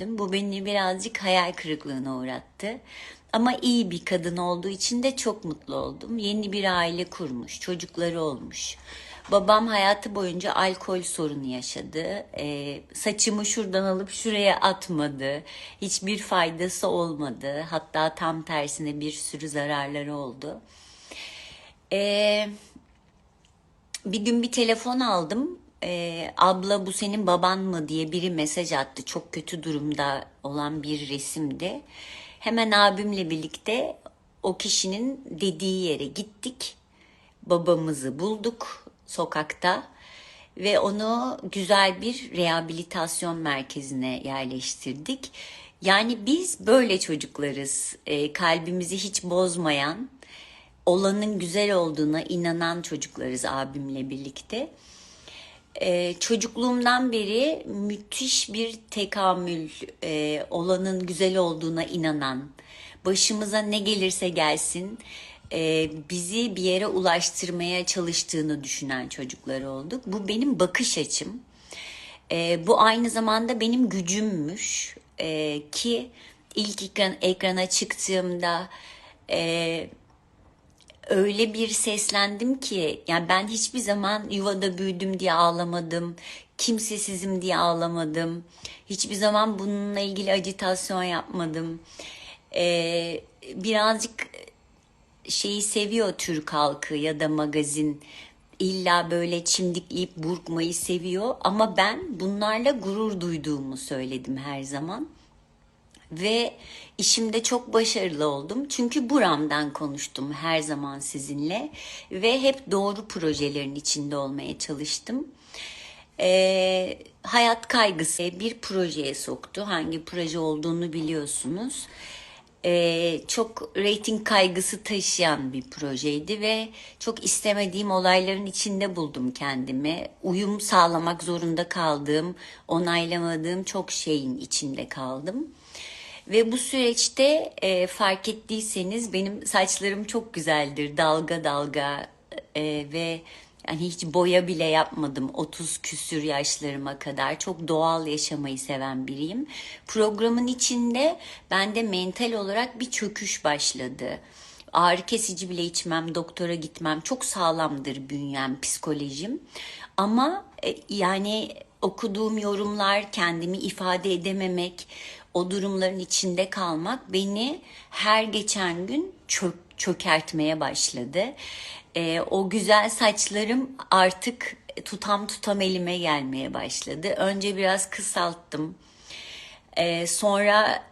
gördüm. Bu beni birazcık hayal kırıklığına uğrattı. Ama iyi bir kadın olduğu için de çok mutlu oldum. Yeni bir aile kurmuş, çocukları olmuş. Babam hayatı boyunca alkol sorunu yaşadı. Ee, saçımı şuradan alıp şuraya atmadı. Hiçbir faydası olmadı. Hatta tam tersine bir sürü zararları oldu. Ee, bir gün bir telefon aldım. Ee, abla bu senin baban mı diye biri mesaj attı. Çok kötü durumda olan bir resimdi. Hemen abimle birlikte o kişinin dediği yere gittik. Babamızı bulduk sokakta ve onu güzel bir rehabilitasyon merkezine yerleştirdik. Yani biz böyle çocuklarız. Ee, kalbimizi hiç bozmayan, olanın güzel olduğuna inanan çocuklarız abimle birlikte. Ee, çocukluğumdan beri müthiş bir tekamül, e, olanın güzel olduğuna inanan, başımıza ne gelirse gelsin e, bizi bir yere ulaştırmaya çalıştığını düşünen çocuklar olduk. Bu benim bakış açım. E, bu aynı zamanda benim gücümmüş E, ki ilk ekran, ekrana çıktığımda e, öyle bir seslendim ki yani ben hiçbir zaman yuvada büyüdüm diye ağlamadım. Kimsesizim diye ağlamadım. Hiçbir zaman bununla ilgili acitasyon yapmadım. Ee, birazcık şeyi seviyor Türk halkı ya da magazin. İlla böyle çimdikleyip burkmayı seviyor ama ben bunlarla gurur duyduğumu söyledim her zaman. Ve işimde çok başarılı oldum. Çünkü buramdan konuştum her zaman sizinle. Ve hep doğru projelerin içinde olmaya çalıştım. Ee, hayat kaygısı bir projeye soktu. Hangi proje olduğunu biliyorsunuz. Ee, çok reyting kaygısı taşıyan bir projeydi ve çok istemediğim olayların içinde buldum kendimi. Uyum sağlamak zorunda kaldığım, onaylamadığım çok şeyin içinde kaldım. Ve bu süreçte e, fark ettiyseniz benim saçlarım çok güzeldir. Dalga dalga e, ve yani hiç boya bile yapmadım 30 küsür yaşlarıma kadar. Çok doğal yaşamayı seven biriyim. Programın içinde bende mental olarak bir çöküş başladı. Ağrı kesici bile içmem, doktora gitmem. Çok sağlamdır bünyem, psikolojim. Ama e, yani okuduğum yorumlar, kendimi ifade edememek, o durumların içinde kalmak beni her geçen gün çök, çökertmeye başladı. Ee, o güzel saçlarım artık tutam tutam elime gelmeye başladı. Önce biraz kısalttım. Ee, sonra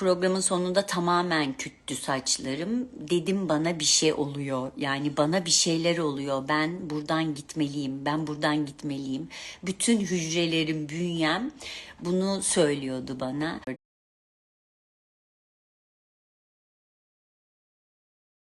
programın sonunda tamamen küttü saçlarım. Dedim bana bir şey oluyor. Yani bana bir şeyler oluyor. Ben buradan gitmeliyim. Ben buradan gitmeliyim. Bütün hücrelerim, bünyem bunu söylüyordu bana.